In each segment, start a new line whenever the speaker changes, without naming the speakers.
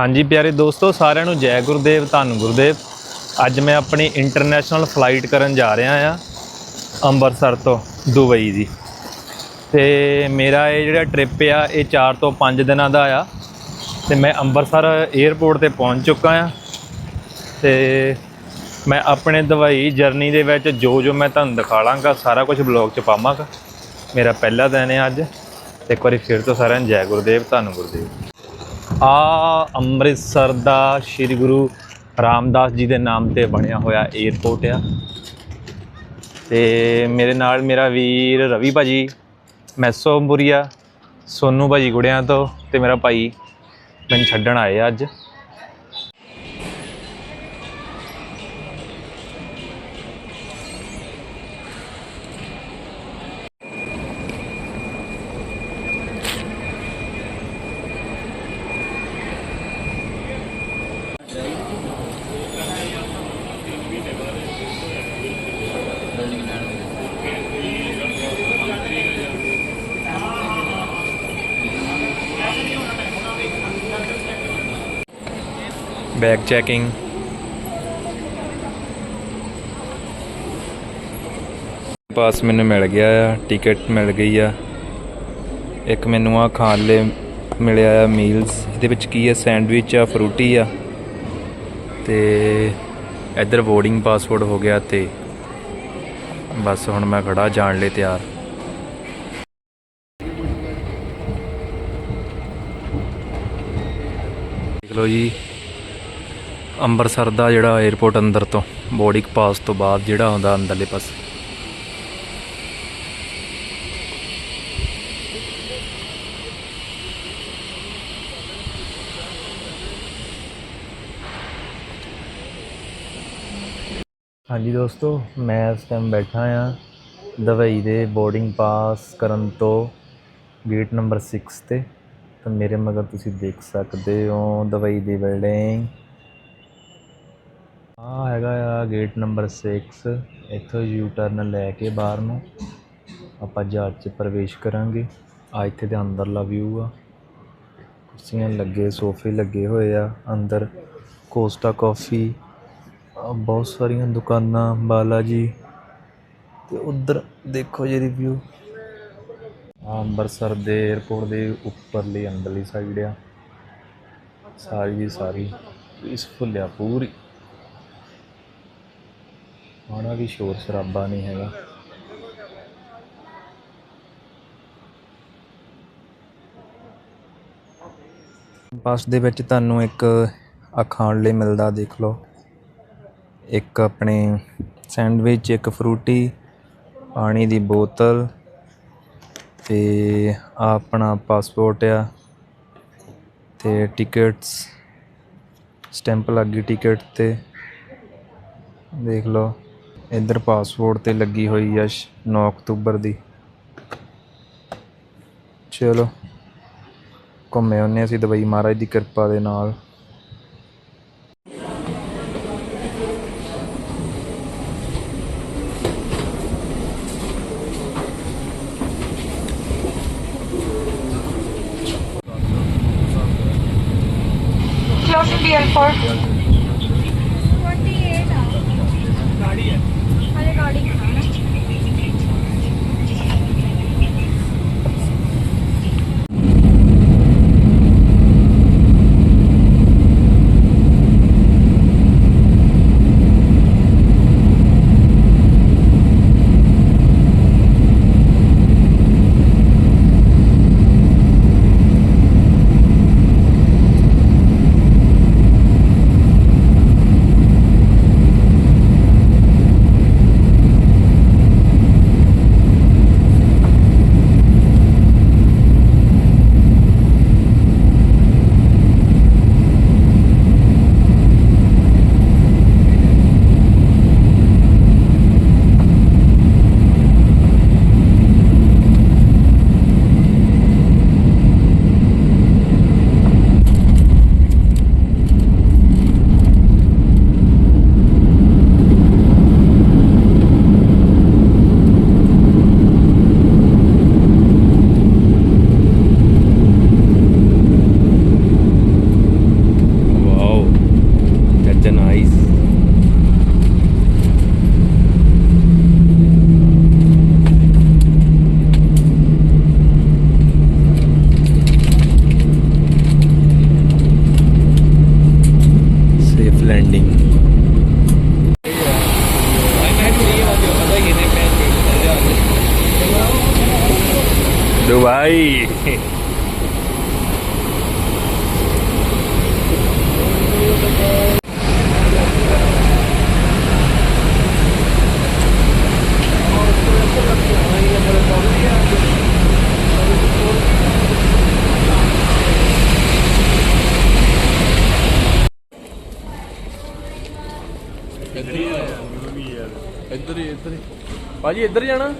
ਹਾਂਜੀ ਪਿਆਰੇ ਦੋਸਤੋ, ਸਾਰਿਆਂ ਨੂੰ ਜੈ ਗੁਰਦੇਵ, ਧੰਨ ਗੁਰਦੇਵ। ਅੱਜ ਮੈਂ ਆਪਣੀ ਇੰਟਰਨੈਸ਼ਨਲ ਫਲਾਈਟ ਕਰਨ ਜਾ ਰਿਹਾ ਆ ਅੰਮ੍ਰਿਤਸਰ ਤੋਂ, ਦੁਬਈ ਦੀ। ਤੇ ਮੇਰਾ ਇਹ ਜਿਹੜਾ ਟ੍ਰਿਪ ਆ, ਇਹ 4 ਤੋਂ 5 ਦਿਨਾਂ ਦਾ ਆ। ਤੇ ਮੈਂ ਅੰਮ੍ਰਿਤਸਰ 에ਅਰਪੋਰਟ ਤੇ ਪਹੁੰਚ ਚੁੱਕਾ ਆ ਤੇ ਮੈਂ ਆਪਣੇ ਦਵਾਈ ਜਰਨੀ ਦੇ ਵਿੱਚ ਜੋ ਜੋ ਮੈਂ ਤੁਹਾਨੂੰ ਦਿਖਾ ਲਾਂਗਾ, ਸਾਰਾ ਕੁਝ ਬਲੌਗ 'ਚ ਪਾਵਾਂਗਾ। ਮੇਰਾ ਪਹਿਲਾ ਦਿਨ ਹੈ ਅੱਜ। ਇੱਕ ਵਾਰੀ ਫਿਰ ਤੋਂ ਸਾਰਿਆਂ ਨੂੰ ਜੈ ਗੁਰਦੇਵ, ਧੰਨ ਗੁਰਦੇਵ। ਆ ਅੰਮ੍ਰਿਤਸਰ ਦਾ ਸ੍ਰੀ ਗੁਰੂ ਰਾਮਦਾਸ ਜੀ ਦੇ ਨਾਮ ਤੇ ਬਣਿਆ ਹੋਇਆ 에ਅਰਪੋਰਟ ਆ। ਤੇ ਮੇਰੇ ਨਾਲ ਮੇਰਾ ਵੀਰ ਰਵੀ ਭਾਜੀ ਮੈਸੋਬੁਰੀਆ ਸੋਨੂ ਭਾਜੀ ਗੁੜਿਆਂ ਤੋਂ ਤੇ ਮੇਰਾ ਭਾਈ ਮੈਨੂੰ ਛੱਡਣ ਆਏ ਆ ਅੱਜ। ਬੈਗ ਚੈਕਿੰਗ ਪਾਸ ਮੈਨੂੰ ਮਿਲ ਗਿਆ ਆ, ਟਿਕਟ ਮਿਲ ਗਈ ਆ। ਇੱਕ ਮੈਨੂੰ ਆ ਖਾਣ ਲਈ ਮਿਲਿਆ ਆ ਮੀਲਸ। ਇਹਦੇ ਵਿੱਚ ਕੀ ਆ, ਸੈਂਡਵਿਚ ਆ, ਫਰੂਟੀ ਆ। ਤੇ ਇੱਧਰ ਬੋਰਡਿੰਗ ਪਾਸਪੋਰਟ ਹੋ ਗਿਆ ਤੇ ਬਸ ਹੁਣ ਮੈਂ ਖੜਾ ਜਾਣ ਲਈ ਤਿਆਰ। ਦੇਖ ਲਓ ਜੀ ਅੰਮ੍ਰਿਤਸਰ ਦਾ ਜਿਹੜਾ 에ਅਰਪੋਰਟ ਅੰਦਰ ਤੋਂ ਬੋਰਡਿੰਗ ਪਾਸ ਤੋਂ ਬਾਅਦ ਜਿਹੜਾ ਆਉਂਦਾ ਅੰਦਰਲੇ ਪਾਸੇ। ਹਾਂਜੀ ਦੋਸਤੋ, ਮੈਂ ਇਸ ਟਾਈਮ ਬੈਠਾ ਆ ਦੁਬਈ ਦੇ ਬੋਰਡਿੰਗ ਪਾਸ ਕਰਨ ਤੋਂ ਗੇਟ ਨੰਬਰ 6 ਤੇ। ਤਾਂ ਮੇਰੇ ਮਗਰ ਤੁਸੀਂ ਦੇਖ ਸਕਦੇ ਹੋ ਦੁਬਈ ਦੀ ਬਿਲਡਿੰਗ ਆ ਹੈਗਾ ਆ ਗੇਟ ਨੰਬਰ 6 ਇੱਥੋਂ ਯੂ ਟਰਨ ਲੈ ਕੇ ਬਾਹਰ ਨੂੰ। ਆਪਾਂ ਜਹਾਜ਼ 'ਚ ਪ੍ਰਵੇਸ਼ ਕਰਾਂਗੇ। ਆ ਇੱਥੇ ਦੇ ਅੰਦਰਲਾ ਵਿਊ ਆ। ਕੁਰਸੀਆਂ ਲੱਗੇ, ਸੋਫੇ ਲੱਗੇ ਹੋਏ ਆ। ਅੰਦਰ ਕੋਸਟਾ ਕਾਫੀ ਬਹੁਤ ਸਾਰੀਆਂ ਦੁਕਾਨਾਂ ਬਾਲਾ ਜੀ ਤੇ ਉਧਰ ਦੇਖੋ ਜਿਹੜੀ ਵਿਊ ਆ ਅੰਮ੍ਰਿਤਸਰ ਦੇ 에ਅਰਪੋਰਟ ਦੇ ਉੱਪਰਲੀ, ਅੰਦਰਲੀ ਸਾਈਡ ਆ। ਸਾਰੀ ਦੀ ਸਾਰੀ ਪੀਸਫੁਲ ਆ ਪੂਰੀ। ਮਾੜਾ ਵੀ ਸ਼ੋਰ ਸ਼ਰਾਬਾ ਨਹੀਂ ਹੈਗਾ। ਬੱਸ ਦੇ ਵਿੱਚ ਤੁਹਾਨੂੰ ਇੱਕ ਅਖਾਣ ਲਈ ਮਿਲਦਾ, ਦੇਖ ਲਓ। ਇੱਕ ਆਪਣੇ ਸੈਂਡਵਿਚ, ਇੱਕ ਫਰੂਟੀ, ਪਾਣੀ ਦੀ ਬੋਤਲ ਤੇ ਆ ਆਪਣਾ ਪਾਸਪੋਰਟ ਆ ਤੇ ਟਿਕਟਸ, ਸਟੈਂਪ ਲੱਗੀ ਟਿਕਟ ਤੇ। ਦੇਖ ਲਓ। ਇੱਧਰ ਪਾਸਪੋਰਟ ਤੇ ਲੱਗੀ ਹੋਈ ਆ 9 ਅਕਤੂਬਰ ਦੀ ਚਲੋ, ਘੁੰਮੇ ਆਉਂਦੇ ਅਸੀਂ ਦੁਬਈ ਮਹਾਰਾਜ ਦੀ ਕਿਰਪਾ ਦੇ ਨਾਲ
Close the airport.
ਇੱਧਰ ਹੀ ਇੱਧਰ ਹੀ ਇੱਧਰ ਹੀ। ਭਾਜੀ ਇੱਧਰ ਜਾਣਾ।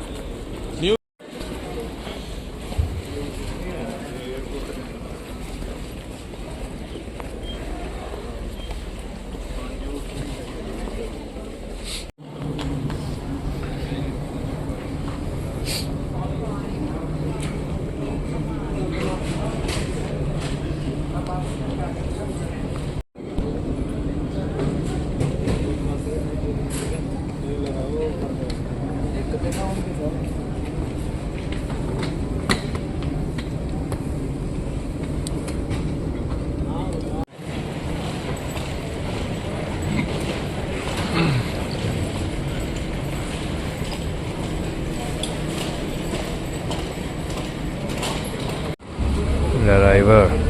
Where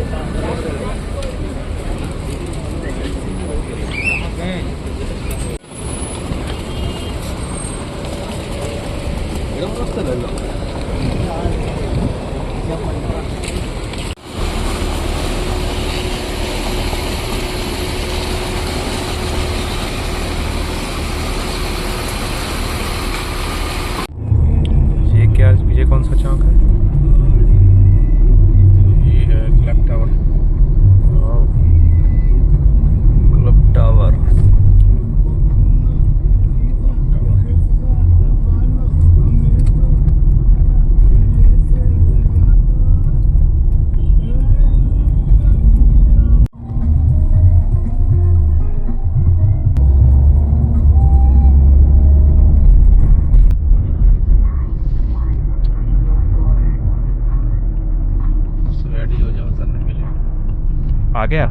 आ गया